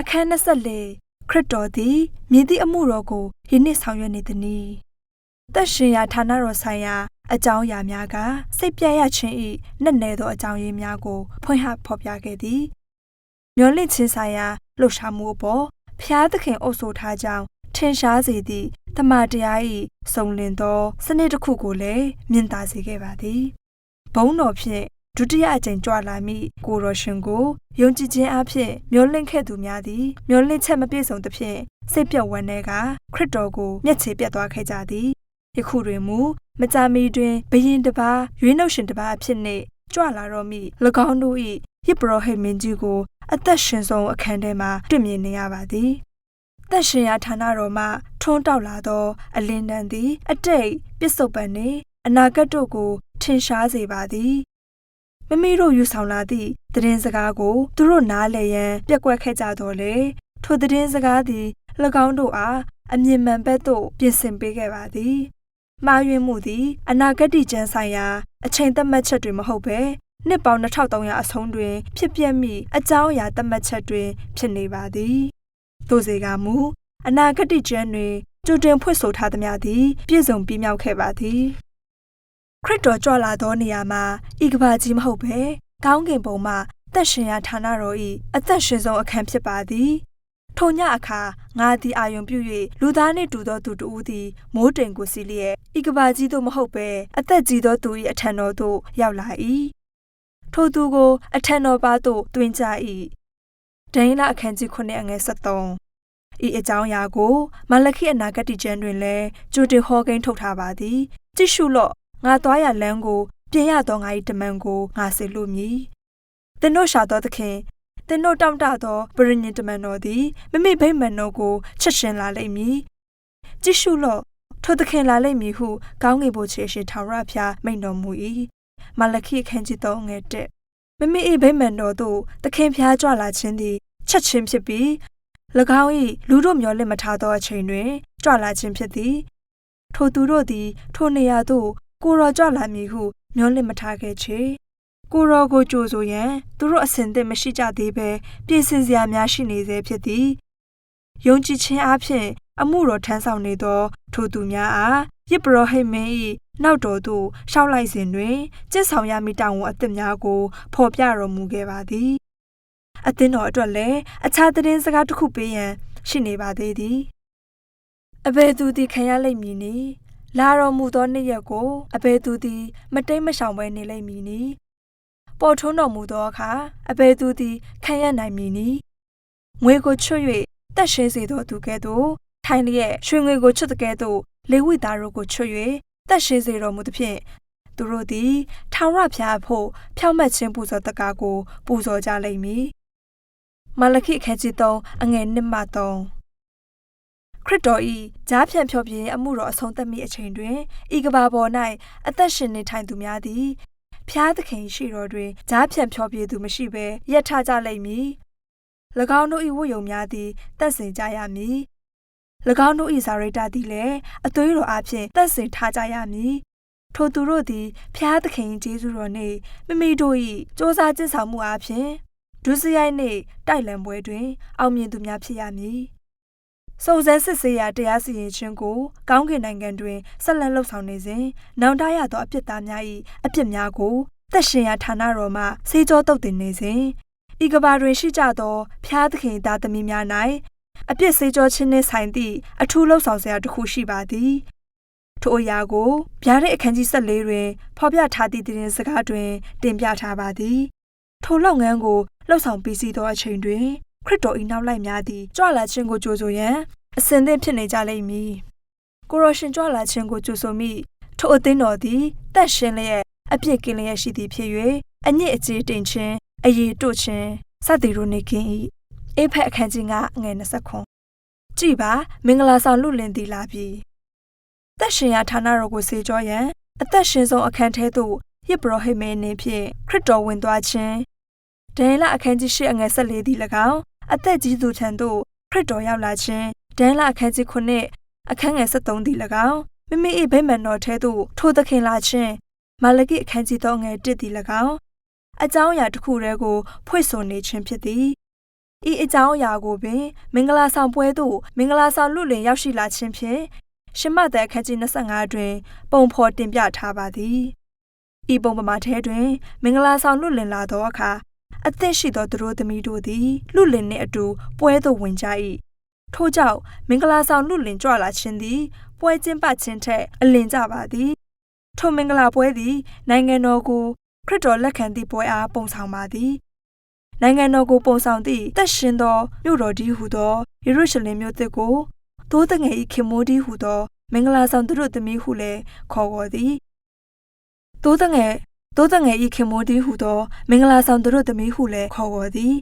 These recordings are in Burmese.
အခန်း24ခရစ်တော်သည်မြည်သည့်အမှုတော်ကိုယနေ့ဆောင်ရွက်နေသည်။သက်ရှင်ရာဌာနတော်ဆိုင်ရာအကြောင်းအရာများကစိတ်ပြည့်ရခြင်း၏နက်နဲသောအကြောင်းရင်းများကို ဖွင့်ဟဖော်ပြခဲ့သည်။မျော်လင့်ခြင်းဆိုင်ရာလှုပ်ရှားမှုအပေါ်ဖျားသခင်အုပ်ဆိုထားကြောင်းထင်ရှားစေသည့်တမန်တရား၏စုံလင်သော စနစ်တစ်ခုကိုလည်းမြင်သာစေခဲ့ပါသည်။ဘုံတော်ဖြင့် ဒုတိယအကြိမ်ကြွလာမိကိုရောရှင်ကိုယုံကြည်ခြင်းအဖြစ်မျောလင့်ခဲ့သူများသည်မျောလင့်ချက်မပြည့်စုံသဖြင့်စိတ်ပြတ်ဝမ်းနည်းကခရစ်တော်ကိုမျက်ခြေပြတ်သွားခဲ့ကြသည်ယခုတွင်မူမကြာမီတွင်ဘယင်တစ်ပါးရွေးနှုတ်ရှင်တစ်ပါးအဖြစ်နှင့်ကြွလာတော့မိ၎င်းတို့၏ယစ်ပရောဟိတ်မင်းကြီးကိုအသက်ရှင်ဆုံးအခန်းထဲမှာတွေ့မြင်နေရပါသည်သက်ရှင်ရာဌာနတော်မှထွန်းတောက်လာသော အလင်းတန်းသည် အတိတ်ပစ္စုပန်နှင့်အနာဂတ်တို့ကိုထင်ရှားစေပါသည် မမီတို့ယူဆောင်လာသည့်သတင်းစကားကိုသူတို့နားလည်ရန်ပြက်ကွက်ခဲ့ကြတော်လေထိုသတင်းစကားသည်၎င်းတို့အားအမြင်မှန်ဘက်သို့ပြင်ဆင်ပေးခဲ့ပါသည်မှားယွင်းမှုသည် အနာဂတ်ကျမ်းဆိုင်ရာအချိန်သတ်မှတ်ချက်တွေမဟုတ်ဘဲနှစ်ပေါင်း2300အဆုံးတွင် ဖြစ်ပျက်မိအကြောင်းအရာသတ်မှတ်ချက်တွင် ဖြစ်နေပါသည်သို့စေကမူအနာဂတ်ကျမ်းတွင်ကြိုတင်ဖွင့်ဆိုထားသမျှသည် ပြည့်စုံပြည့်မြောက်ခဲ့ပါသည် ခရစ်တော်ကြွလာသောနေရာမှာဤကဘာကြီးမဟုတ်ဘဲကောင်းကင်ဘုံမှသက်ရှင်ရာဌာနတော်၏အသက်ရှင်ဆုံးအခန်းဖြစ်ပါသည်ထိုညအခါငါသည်အာယုံပြု၍လူသားနှင့်တူသောသူတဦးသည်မိုးတိမ်ကိုစီလျက်ဤကဘာကြီးသို့မဟုတ်ဘဲအသက်ကြီးသောသူ၏အထံတော်သို့ရောက်လာ၏ထိုသူကိုအထံတော်ပါသို့တွင်ကြ၏ဒိန်လအခန်းကြီး9အငယ်73ဤအကြောင်းအရာကိုမလခိအနာဂတ်ကျမ်းတွင်လည်းကြိုတင်ဟောကိန်းထုတ်ထားပါသည်ကြည့်ရှုလော့ ငါသွားရလမ်းကို ပြင်ရသောငါ၏တမန်ကိုငါစေလို့မည်သင်တို့ရှာသောသခင်သင်တို့တောင့်တသောပရိညင်တမန်တော်သည်မိမိဗိမာန်တော်ကိုချက်ရှင်လာလိမ့်မည်ကြည့်ရှုလော့ထိုသခင်လာလိမ့်မည်ဟုကောင်းကင်ဘုရားရှင်ထာဝရဘုရားမိန့်တော်မူ၏မလခိခန်းကြီး3ငယ်1မိမိ၏ဗိမာန်တော်သို့သခင်ဖျားကြွလာခြင်းသည်ချက်ချင်းဖြစ်ပြီး၎င်း၏လူတို့မျော်လင့်မထားသောအချိန်တွင်ကြွလာခြင်းဖြစ်သည် ထိုသူတို့သည် ထိုနေရာသို့ ကိုရောကြွလာမည်ဟုမျှော်လင့်မထားခဲ့ချေကိုရောကိုကြိုဆိုရန်သူတို့အစဉ်သင့်မရှိကြသေးဘဲပြင်ဆင်စရာများရှိနေသေးဖြစ်သည်ယုံကြည်ခြင်းအပြင်အမှုတော်ထမ်းဆောင်နေသော ထိုသူများအားယစ်ပရောဟိတ်မင်း၏နောက်တော်သို့ရှောက်လိုက်စဉ်တွင်ကျင့်ဆောင်ရမည့်တာဝန်အသစ်များကိုဖော်ပြတော်မူခဲ့ပါသည်အသင်းတော်အတွက်လည်းအခြားသတင်းစကားတစ်ခုပေးရန်ရှိနေပါသေးသည်အဘယ်သူသည်ခံရလိမ့်မည်နည်း လာတော်မူသောနေ့ရက်ကိုအဘယ်သူသည် မတိတ်မရှောင်ပဲနေလိမ့်မည်နီပေါ်ထွန်းတော်မူသောအခါအဘယ်သူသည်ခံရနိုင်မည်နီငွေကိုချွတ်၍တက်ရှင်းစေသောသူကဲ့သို့ထိုင်လျက်ရွှေငွေကိုချွတ်တဲ့ကဲ့သို့လေဝိသားတို့ကိုချွတ်၍တက်ရှင်းစေတော်မူသဖြင့်သူတို့သည်ထာဝရဘုရားဖို့ဖြောင့်မတ်ခြင်းပူဇော်တကားကို ပူဇော်ကြလိမ့်မည်မလခိအခန်းကြီး3အငယ်1မှ3 ခရစ်တော်၏ဂျားဖြန့်ဖြောပြင်းအမှုတော်အဆုံးသတ်မိအချိန်တွင်ဤကဘာပေါ်၌အသက်ရှင်နေထိုင်သူများသည်ဖျားသခင်ရှိတော်တွင်ဂျားဖြန့်ဖြောပြသူမရှိဘဲရက်ထကြလိမ့်မည်၎င်းတို့၏ဝတ်ယုံများသည်တတ်စင်ကြရမည်၎င်းတို့၏ဇာရိတာသည်လည်းအသွေးတော်အဖြစ်တတ်စင်ထားကြရမည်ထိုသူတို့သည်ဖျားသခင်ယေရှုတော်နှင့်မိမိတို့၏စ조사ကျင့်ဆောင်မှုအပြင်ဒုစရိုက်နှင့်တိုက်လံပွဲတွင်အောင်မြင်သူများဖြစ်ရမည် စုံစမ်းစစ်ဆေးရာတရားစီရင်ခြင်းကိုကောင်းကင်နိုင်ငံတွင်ဆက်လက်လှုပ်ဆောင်နေစဉ်နောင်တရသောအပြစ်သားများ၏အပြစ်များကိုသက်ရှင်ရာဌာနတော်မှစေကြောတုတ်တင်နေစဉ်ဤကဘာတွင်ရှိကြသောဖျားသခင်သားသမီးများ၌အပြစ်စေကြောခြင်းနှင့်ဆိုင်သည့်အထူးလှုပ်ဆောင်စရာတစ်ခုရှိပါသည်ထိုအရာကိုဗျာဒိတ်အခန်းကြီး14တွင် ဖော်ပြထားသည့်တင်စကားတွင် တင်ပြထားပါသည်ထိုလုပ်ငန်းကိုလှုပ်ဆောင်ပြီးစီးသောအချိန်တွင်ခရစ်တော်၏နောက်လိုက်များသည်ကြွလာခြင်းကိုကြိုဆိုရန် အစဉ်သင့်ဖြစ်နေကြလိမ့်မည်ကိုရရှင်ကြွလာခြင်းကိုကြိုဆိုမိထိုအသင်းတော်သည်တတ်ရှင်လျက်အပြစ်ကင်းလျက်ရှိသည်ဖြစ်၍အညစ်အကြေးတင်ခြင်းအယေတို့ခြင်းစသည်တို့နေခင်၏အေဖက်အခန်းကြီး9ငွေ20ခွန်ကြည်ပါမင်္ဂလာဆောင်လူလင်သည်လာပြီသက်ရှင်ရာဌာနတော်ကိုစေကြောရန်အသက်ရှင်ဆုံးအခန်းထဲသို့ယစ်ပရောဟိတ်မင်းအနေဖြင့်ခရစ်တော်ဝင်သွားခြင်းဒန်လအခန်းကြီး8အငယ်14သည်၎င်းအသက်ကြီးသူထံသို့ခရစ်တော်ရောက်လာခြင်း ဒန်လအခန်းကြီး9အခန်းငယ်73သည်၎င်းမိမိ၏ဗိမာန်တော်ထဲသို့ထိုသခင်လာခြင်းမာလကိအခန်းကြီး3ငယ်1သည်၎င်းအကြောင်းအရာတစ်ခုတည်းကိုဖွင့်ဆိုနေခြင်းဖြစ်သည်ဤအကြောင်းအရာကိုပင် မင်္ဂလာဆောင်ပွဲသို့မင်္ဂလာဆောင်လူလင်ရောက်ရှိလာခြင်းဖြင့်ရှမသက်အခန်းကြီး25တွင် ပုံဖော်တင်ပြထားပါသည်ဤပုံပမာထဲတွင် မင်္ဂလာဆောင်လူလင်လာသောအခါအသက်ရှိသောသူတို့သမီးတို့သည်လူလင်နှင့်အတူပွဲသို့ဝင်ကြ၏ ထို့ကြောင့်မင်္ဂလာဆောင်လူလင်ကြွလာခြင်းသည် ပွဲကျင်းပခြင်းထက်အလင်ကြပါသည် ထိုမင်္ဂလာပွဲသည် နိုင်ငံတော်ကိုခရစ်တော်လက်ခံသည့်ပွဲအားပုံဆောင်ပါသည်နိုင်ငံတော်ကိုပုံဆောင်သည့်တက်ရှင်သောမြို့တော်ဒီဟုသောယေရုရှလင်မြို့သစ်ကိုသိုးတငယ်၏ခင်မိုးဒီဟုသော မင်္ဂလာဆောင်သူတို့သမီးဟုလည်းခေါ်ဝေါ်သည်သိုးတငယ်သိုးတငယ်ဤခင်မိုးဒီဟုသော မင်္ဂလာဆောင်သူတို့သမီးဟုလည်းခေါ်ဝေါ်သည်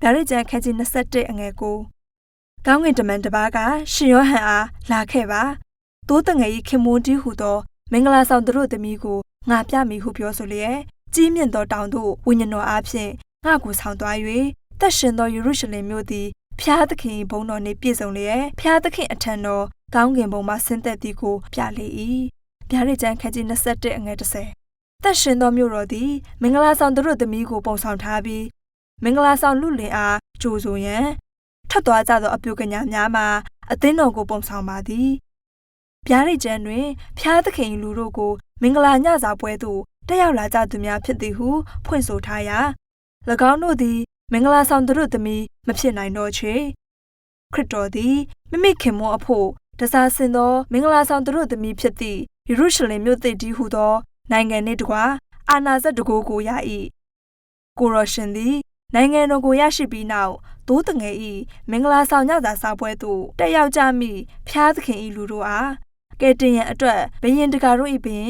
ဗျာဒိတ်ကျန်ခန်းကြီး21အငယ်ကို ကောင်းကင်တမန်တစ်ပါးကရှင်ယောဟန်အားလာခဲ့ပါသိုးတငယ်ဤခင်မိုးဒီဟုသောမင်္ဂလာဆောင်သူတို့သမီးကိုငါပြမိဟုပြောဆိုလျက်ကြီးမြင့်သောတောင်သို့ဝိညာဉ်တော်အားဖြင့်ငါကိုဆောင်သွား၍တက်ရှင်သောယေရုရှလင်မြို့သည်ဖျားသခင်ဘုံတော်နှင့်ပြည့်စုံလျက်ဖျားသခင်အထံတော်ကောင်းကင်ဘုံမှဆင်းသက်သည်ကိုပြလေ၏ဗျာဒိတ်ကျမ်းခန်းကြီး21အငယ်30တက်ရှင်သောမြို့တော်သည်မင်္ဂလာဆောင်သူတို့သမီးကိုပုံဆောင်ထားပြီးမင်္ဂလာဆောင်လူလင်အားကြိုဆိုရန် ထပ်သွားကြသောအပြုကညာများမှာအသင်းတော်ကိုပုံဆောင်ပါသည်ဗျာဒိတ်ကျမ်းတွင်ဖျားသခင်လူတို့ကို မင်္ဂလာညစာပွဲသို့တက်ရောက်လာကြသူများဖြစ်သည်ဟုဖွင့်ဆိုထားရာ၎င်းတို့သည် မင်္ဂလာဆောင်သူတို့သမီးမဖြစ်နိုင်တော့ချေခရစ်တော်သည်မိမိခင်မွန်းအဖို့တစားစင်သောမင်္ဂလာဆောင်သူတို့သမီးဖြစ်သည့်ယေရုရှလင်မြို့သစ်တည်းဟုသော နိုင်ငံနှင့်တကွာအာနာဇတ်တကိုးကိုရ၏ကိုရောရှင်သည် နိုင်ငံတော်ကိုရရှိပြီးနောက်သိုးတငယ်ဤမင်္ဂလာဆောင်ညစာစားပွဲသို့တက်ရောက်ကြမိဖျားသခင်ဤလူတို့အားကဲတင်ရန်အတွက်ဘယင်တကာတို့ဤပင်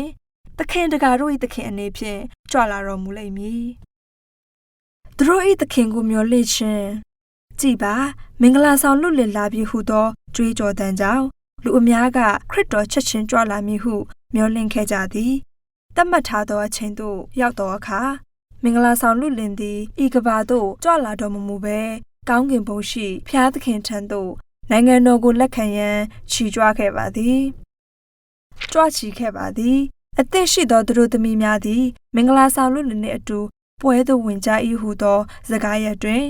သခင်တကာတို့ဤသခင်အနေဖြင့်ကြွလာတော်မူလိမ့်မည်သူတို့ဤသခင်ကိုမျှော်လင့်ခြင်းကြည်ပါမင်္ဂလာဆောင်လွတ်လည်လာပြီဟုသောကြွေးကြော်တန်ကြောင့်လူအများကခရစ်တော်ချက်ချင်းကြွလာမည်ဟုမျှော်လင့်ခဲ့ကြသည်တတ်မှတ်ထားသောအချိန်သို့ရောက်သောအခါ မင်္ဂလာဆောင်လူလင်သည်ဤကဘာသို့ကြွလာတော်မမူပဲကောင်းကင်ဘုံရှိဖျားသခင်ထံသို့နိုင်ငံတော်ကိုလက်ခံရန်ခြိကြွခဲ့ပါသည်ကြွချီခဲ့ပါသည်အသက်ရှိသောသူတို့သမီးများသည် မင်္ဂလာဆောင်လူလင်နှင့်အတူပွဲသို့ဝင်ကြ၏ဟုသောစကားရတွင်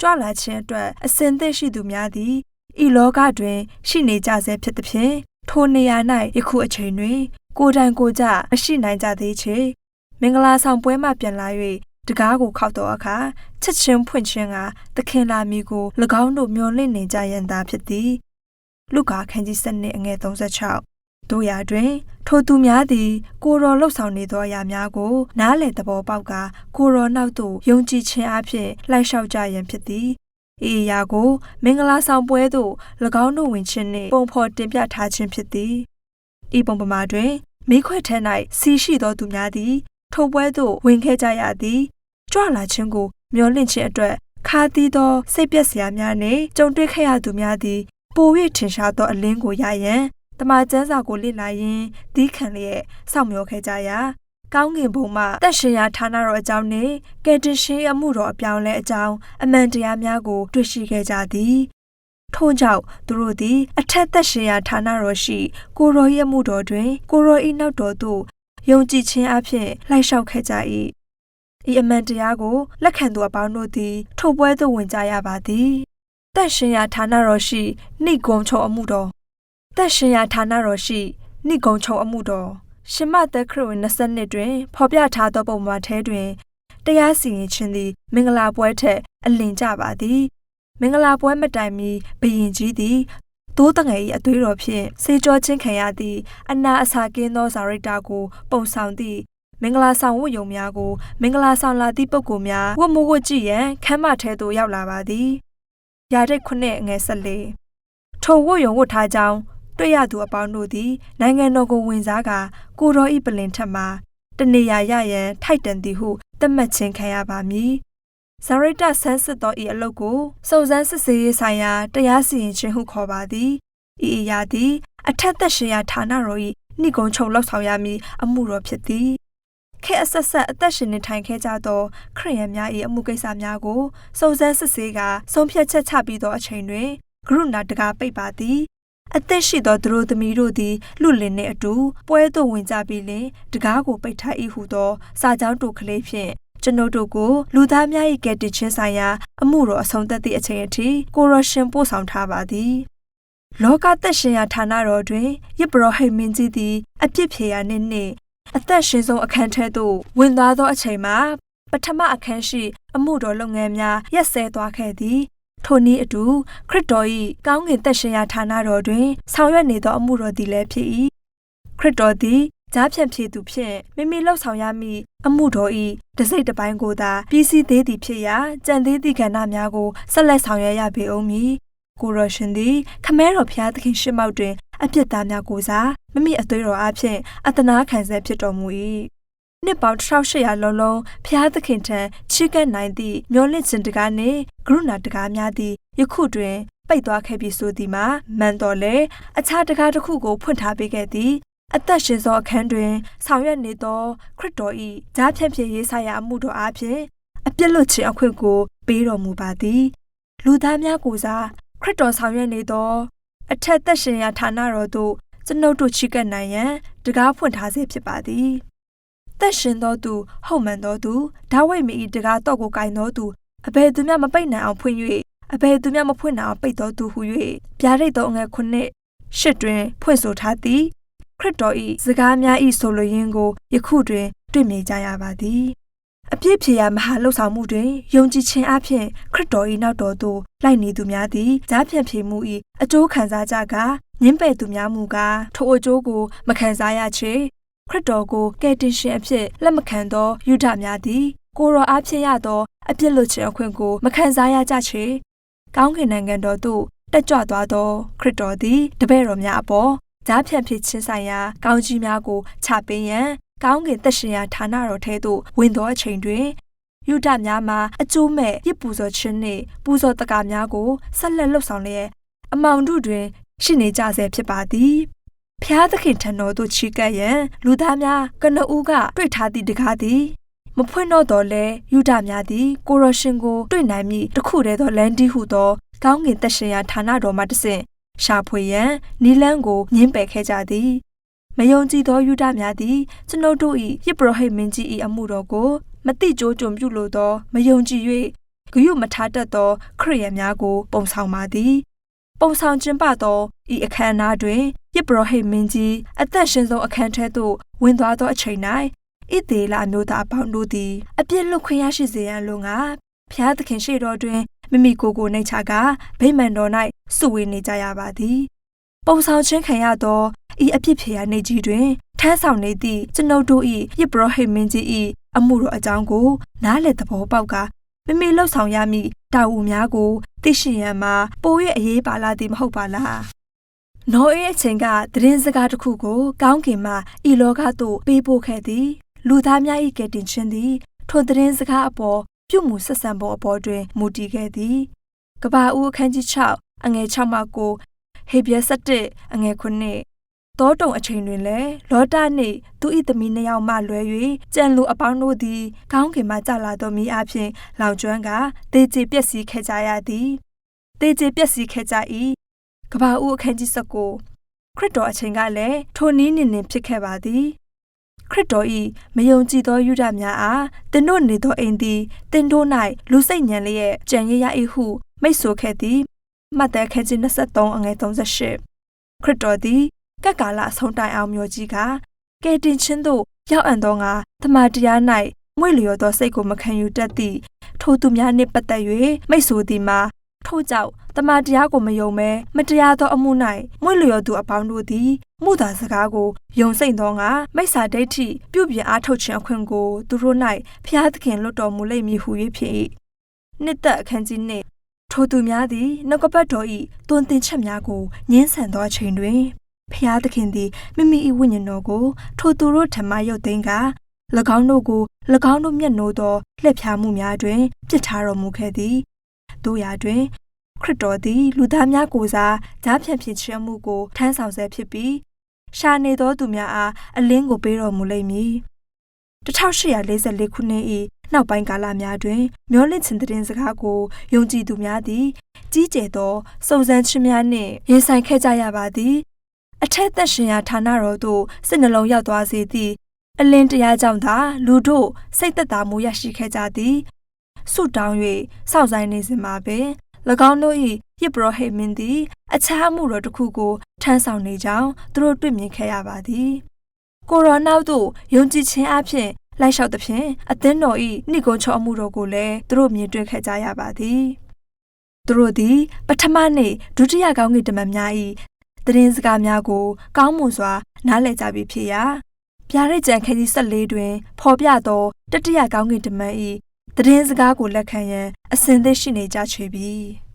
ကြွလာခြင်းအတွက်အစဉ်သက်ရှိသူများသည်ဤလောကတွင် ရှိနေကြဆဲဖြစ်သဖြင့်ထိုနေရာ၌ယခုအချိန်တွင် ကိုယ်တိုင်ကိုယ်ကြမရှိနိုင်ကြသေးချေ မင်္ဂလာဆောင်ပွဲမှပြန်လာ၍တကားကိုခောက်တော့အခါချက်ချင်းဖွင့်ခြင်းကသခင်လာမည်ကို၎င်းတို့မျှော်လင့်နေကြရန်သာဖြစ်သည်လုကာခန်းကြီး7အငယ်36တို့ရာတွင် ထိုသူများသည် ကိုရောလှုပ်ဆောင်နေသောအရာများကို နားလည်သဘောပေါက်ကကိုရောနောက်သို့ယုံကြည်ခြင်းအဖြစ်လိုက်လျှောက်ကြရန်ဖြစ်သည်ဤအရာကို မင်္ဂလာဆောင်ပွဲသို့၎င်းတို့ဝင်ခြင်းနှင့်ပုံဖော်တင်ပြထားခြင်းဖြစ်သည်ဤပုံပမာတွင်မိခွက်ထဲ၌စီရှိသောသူများသည် ထိုပွဲသို့ဝင်ခဲ့ကြရသည်ကြွလာခြင်းကိုမျှော်လင့်ခြင်းအတွက်ခါသီးသောစိတ်ပျက်စရာများနှင့်ကြုံတွေ့ခဲ့ရသူများသည်ပို၍ထင်ရှားသောအလင်းကိုရရန်တမန်ကျမ်းစာကိုလေ့လာရင်းသီးခံလျက်စောင့်မျှော်ခဲ့ကြရာကောင်းကင်ဘုံမှတက်ရှင်ရာဌာနတော်အကြောင်းနှင့်ကယ်တင်ရှင်အမှုတော်အပြောင်းလဲအကြောင်းအမှန်တရားများကို တွေ့ရှိခဲ့ကြသည်ထို့ကြောင့်သူတို့သည် အထက်သက်ရှင်ရာဌာနတော်ရှိကိုရောရဲ့မှုတော်တွင် ကိုရော၏နောက်တော်သို့ ယုံကြည်ခြင်းအဖြစ်လိုက်လျှောက်ခဲ့ကြ၏ဤအမှန်တရားကိုလက်ခံသူအပေါင်းတို့သည်ထိုပွဲသို့ဝင်ကြရပါသည်တက်ရှင်ရာဌာနတော်ရှိနှိကုံချုံအမှုတော်တက်ရှင်ရာဌာနတော်ရှိနှိကုံချုံအမှုတော်ရှင်မသက်ခရစ်ဝင်20တွင် ဖော်ပြထားသောပုံမှာထဲတွင်တရားစီရင်ခြင်းသည် မင်္ဂလာပွဲထက်အလင်ကြပါသည် မင်္ဂလာပွဲမတိုင်မီဘယင်ကြီးသည် သိုးတငယ်၏အသွေးတော်ဖြင့်စေကြောချင်းခံရသည့်အနာအစာကင်းသောဇာရိတာကို ပုံဆောင်သည့်မင်္ဂလာဆောင်ဝတ်ယုံများကိုမင်္ဂလာဆောင်လာသည့်ပုဂ္ဂိုလ်များဝတ်မဝတ်ကြည့်ရန်ခမ်းမထဲသို့ရောက်လာပါသည်။ရာဒိတ်ခုနှစ်အငယ်၁၄ထိုဝတ်ယုံဝတ်ထားကြောင်းတွေ့ရသူအပေါင်းတို့သည် နိုင်ငံတော်ကိုဝင်စားကာကိုတော်ဤပလင်ထက်မှာတနေရာရရန်ထိုက်တန်သည်ဟုသတ်မှတ်ခြင်းခံရပါမည်။ ဇာရိတဆန်းစစ်သောဤအလုပ်ကိုစုံစမ်းစစ်ဆေးရေးဆိုင်ရာတရားစီရင်ခြင်းဟုခေါ်ပါသည်။ဤအရာသည် အထက်သက်ရှင်ရာဌာနတော်၏နှိကုံချုပ်လောက်ဆောင်ရမည်အမှုတော်ဖြစ်သည်။ခေအဆက်ဆက်အသက်ရှင်နေထိုင်ခဲ့ကြသော ခရိယန်များ၏အမှုကိစ္စများကိုစုံစမ်းစစ်ဆေးကာဆုံးဖြတ်ချက်ချပြီးသောအချိန်တွင်ကရုဏာတကားပိတ်ပါသည်အသက်ရှိသောသူတို့သမီးတို့သည်လူလင်နှင့်အတူပွဲသို့ဝင်ကြပြီးလင်တကားကိုပိတ်ထား၏ဟုသော စာကြောင်းတူကလေးဖြင့် ကျွန်ုပ်တို့ကိုလူသားများ၏ကယ်တင်ခြင်းဆိုင်ရာအမှုတော်အဆုံးသတ်သည့်အချိန်အထိကိုရောရှင်ပို့ဆောင်ထားပါသည်လောကသက်ရှင်ရာဌာနတော်တွင်ယစ်ပရောဟိတ်မင်းကြီးသည်အပြစ်ဖြေရာနှင့်နှင့်အသက်ရှင်ဆုံးအခန်းထဲသို့ဝင်သွားသောအချိန်မှာပထမအခန်းရှိအမှုတော်လုပ်ငန်းများရက်စဲသွားခဲ့သည်ထိုနည်းအတူခရစ်တော်၏ကောင်းကင်သက်ရှင်ရာဌာနတော်တွင်ဆောင်ရွက်နေသောအမှုတော်သည်လည်းဖြစ်၏ခရစ်တော်သည် ကြားဖြန့်ဖြေသူဖြင့်မိမိလှုပ်ဆောင်ရမည့်အမှုတော်၏တစိတ်တစ်ပိုင်းကိုသာပြီးစီးသေးသည်ဖြစ်ရာကြံသေးသည့်ကဏ္ဍများကိုဆက်လက်ဆောင်ရွက်ရပေအောင်မည်ကိုရရှင်သည်ခမဲတော်ဖျားသခင်ရှစ်မောက်တွင်အပြစ်သားများကိုစားမိမိအသွေးတော်အဖြစ်အတနာခံဆဲဖြစ်တော်မူ၏နှစ်ပေါင်း1800လုံးလုံးဖျားသခင်ထံချီးကပ်နိုင်သည့်မျောလင့်ခြင်းတကားနှင့်ကရုဏာတကားများသည်ယခုတွင်ပိတ်သွားခဲ့ပြီဆိုသည်မှာမှန်တော်လေအခြားတကားတစ်ခုကိုဖွင့်ထားပေးခဲ့သည် အသက်ရှင်သောအခန်းတွင်ဆောင်ရွက်နေသောခရစ်တော်၏ဂျားဖြန့်ဖြည့်ရေးဆိုင်ရာအမှုတော်အဖြစ်အပြစ်လွတ်ခြင်းအခွင့်ကိုပေးတော်မူပါသည်လူသားများကိုစားခရစ်တော်ဆောင်ရွက်နေသောအထက်သက်ရှင်ရာဌာနတော်သို့ကျွန်ုပ်တို့ချီးကပ်နိုင်ရန်တကားဖွင့်ထားစေဖြစ်ပါသည်သက်ရှင်သောသူဟုတ်မှန်သောသူဒါဝိဒ်မီတကားတော့ကိုကင်သောသူအဘယ်သူမျှမပိတ်နိုင်အောင်ဖွင့်၍အဘယ်သူမျှမဖွင့်နိုင်အောင်ပိတ်သောသူဟု၍ပြားရိတ်သောအငယ်ခုနှစ်ရှစ်တွင်ဖွင့်ဆိုထားသည် ခရစ်တော်၏စကားများ၏ဆိုလိုရင်းကိုယခုတွင် တွေ့မြင်ကြရပါသည်အပြည့်ဖြေရာမဟာလှုပ်ဆောင်မှုတွင်ယုံကြည်ခြင်းအပြင်ခရစ်တော်၏နောက်တော်သို့လိုက်နေသူများသည်ဈာဖြန့်ဖြေမှု၏အကျိုးခံစားကြကညှင်းပယ်သူများမူကားထိုအကျိုးကိုမခံစားရချေခရစ်တော်ကိုကယ်တင်ရှင်အဖြစ်လက်မခံသောယူဒများသည် ကိုရောအားဖြင့်ရသောအပြစ်လွတ်ခြင်းအခွင့်ကိုမခံစားရကြချေကောင်းကင်နိုင်ငံတော်သို့တက်ကြွသွားသောခရစ်တော်သည်တပည့်တော်များအပေါ် ဓာတ်ဖြန့်ဖြစ်ခြင်းဆိုင်ရာကောင်းကြီးများကိုချပေးရန်ကောင်းကင်သက်ရှင်ရာဌာနတော်ထဲသို့ဝင်သောအချိန်တွင်ယုဒများမှာအကျိုးမဲ့ရစ်ပူဇော်ခြင်းနှင့်ပူဇော်တကာများကိုဆက်လက်လှုပ်ဆောင်လျက်အမောင်တို့တွင်ရှိနေကြဆဲဖြစ်ပါသည်ဖျားသခင်ထံတော်သို့ချီးကပ်ရန်လူသားများကနဦးကတွေ့ထားသည့်တကားသည်မဖွင့်တော့တော့လဲယူဒများသည် ကိုရရှင်ကို တွေ့နိုင်မည်တခုတည်းသောလန်ဒီဟုသောကောင်းကင်သက်ရှင်ရာဌာနတော်မှတဆင့် ရှာဖွေရန်နီလန်းကိုညှင်းပယ်ခဲ့ကြသည်မယုံကြည်သောယူဒများသည်ကျွန်ုပ်တို့၏ယစ်ပရောဟိတ်မင်းကြီး၏အမှုတော်ကိုမတိကျိုးကြုံပြုလိုသော မယုံကြည်၍ဂယုမထားတတ်သော ခရိယံများကို ပုံဆောင်ပါသည် ပုံဆောင်ခြင်းပသောဤအခမ်းအနားတွင်ယစ်ပရောဟိတ်မင်းကြီးအသက်ရှင်ဆုံးအခန်းထဲသို့ဝင်သွားသောအချိန်၌ဣသေလအမျိုးသားအပေါင်းတို့သည်အပြစ်လွတ်ခွင့်ရရှိစေရန်လိုငါဖျားသခင်ရှေ့တော်တွင်မိမိကိုယ်ကိုနှိတ်ချကဗိမာန်တော်၌ စုဝေးနေကြရပါသည်ပုံဆောင်ခြင်းခံရသောဤအဖြစ်ဖြေရာနေကြီးတွင်ထမ်းဆောင်နေသည့်ကျွန်ုပ်တို့၏ယစ်ပရောဟိတ်မင်းကြီး၏အမှုတော်အကြောင်းကို နားလည်သဘောပေါက်ကမိမိလှုပ်ဆောင်ရမည့်တာဝန်များကိုသိရှိရန်မှာပို၍အရေးပါလာသည်မဟုတ်ပါလားနောအေးအချိန်ကသတင်းစကားတစ်ခုကို ကောင်းကင်မှဤလောကသို့ပေးပို့ခဲ့သည်လူသားများ၏ကယ်တင်ခြင်းသည်ထိုသတင်းစကားအပေါ်ပြုမှုဆက်ဆံပုံအပေါ်တွင်မူတည်ခဲ့သည်ကဘာဦးအခန်းကြီး6 အငယ်6မှ9ဟေဘရဲ7အငယ်9တောတုံအချိန်တွင်လည်းလောတာနှင့်သူ၏သမီးနှစ်ယောက်မှလွဲ၍ကြံလူအပေါင်းတို့သည်ကောင်းကင်မှကြလာသောမိအဖြစ်လောင်ကျွမ်းကတေကျေပျက်စီးခဲ့ကြရသည်တေကျေပျက်စီးခဲ့ကြ၏ကဘာဦးအခန်းကြီး19ခရစ်တော်အချိန်ကလည်းထိုနည်းနှင့်ဖြစ်ခဲ့ပါသည်ခရစ်တော်၏မယုံကြည်သောယုဒများအားတင်တို့နေသောအိမ်သည်တင်တို့၌လူစိတ်ညံလျက်ကြံရရ၏ဟုမိတ်ဆိုခဲ့သည် မှတ်တဲ့ခန်းကြီး23အငယ်38ခရစ်တော်သည်ကက်ကာလအဆုံးတိုင်အောင်မျိုးကြီးကကဲတင်ချင်းသို့ရောက်အံ့သောငါတမန်တရား၌မွေလျော်သောစိတ်ကိုမခံယူတတ်သည့်ထိုသူများနှင့်ပတ်သက်၍မိတ်ဆိုသည်မှာထို့ကြောင့်တမန်တရားကိုမယုံမဲမတရားသောအမှု၌မွေလျော်သူအပေါင်းတို့သည်မှုသာစကားကိုယုံစိမ့်သောငါမိစ္ဆာဒိဋ္ဌိပြုပြင်အားထုတ်ခြင်းအခွင့်ကိုသူတို့၌ဖျားသခင်လွတ်တော်မူလိမ့်မည်ဟု၍ဖြစ်၏နှစ်သက်အခန်းကြီးနှင့် ထိုသူများသည်နှုတ်ကပတ်တော်၏တွင်တင်ချက်များကိုညှင်းဆန်သောအချိန်တွင်ဖျားသခင်သည်မိမိ၏ဝိညာဉ်တော်ကို ထိုသူတို့ထံမှရုပ်သိမ်းက၎င်းတို့ကို၎င်းတို့မျက်နှိုးသောလှည့်ဖြားမှုများတွင်ပြစ်ထားတော်မူခဲ့သည်တို့ရာတွင် ခရစ်တော်သည် လူသားများကိုစားဂျားဖြန့်ဖြစ်ခြင်းမှုကိုထမ်းဆောင်ဆဲဖြစ်ပြီးရှာနေသောသူများအားအလင်းကိုပေးတော်မူလိမ့်မည်1844ခုနှစ်၏ နောက်ပိုင်းကာလများတွင် မျောလင့်ခြင်းတဲ့စကားကိုယုံကြည်သူများသည် ကြီးကျယ်သောစုံစမ်းခြင်းများနှင့်ရင်ဆိုင်ခဲ့ကြရပါသည်အထက်သက်ရှင်ရာဌာနတော်သို့စိတ်နှလုံးရောက်သွားစေသည့်အလင်းတရားကြောင့်သာလူတို့စိတ်သက်သာမှုရရှိခဲ့ကြသည်ဆုတောင်း၍စောင့်ဆိုင်နေစဉ်မှာပင်၎င်းတို့၏ယစ်ပရောဟိတ်မင်းသည် အခြားအမှုတော်တစ်ခုကိုထမ်းဆောင်နေကြောင်းသူတို့တွေ့မြင်ခဲ့ရပါသည်ကိုရိုနောက်သို့ယုံကြည်ခြင်းအဖြစ် လိုက်လျှောက်သဖြင့်အသင်းတော်၏နှိကုံချောအမှုတော်ကိုလည်းသူတို့မြင်တွေ့ခဲ့ကြရပါသည်သူတို့သည်ပထမနှင့်ဒုတိယကောင်းကင်တမန်များ၏သတင်းစကားများကို ကောင်းမွန်စွာ နားလည်ကြပြီဖြစ်ရာဗျာဒိတ်ကြံခန်းကြီး14တွင် ဖော်ပြသောတတိယကောင်းကင်တမန်၏သတင်းစကားကိုလက်ခံရန်အစဉ်သင့်ရှိနေကြချေပြီ။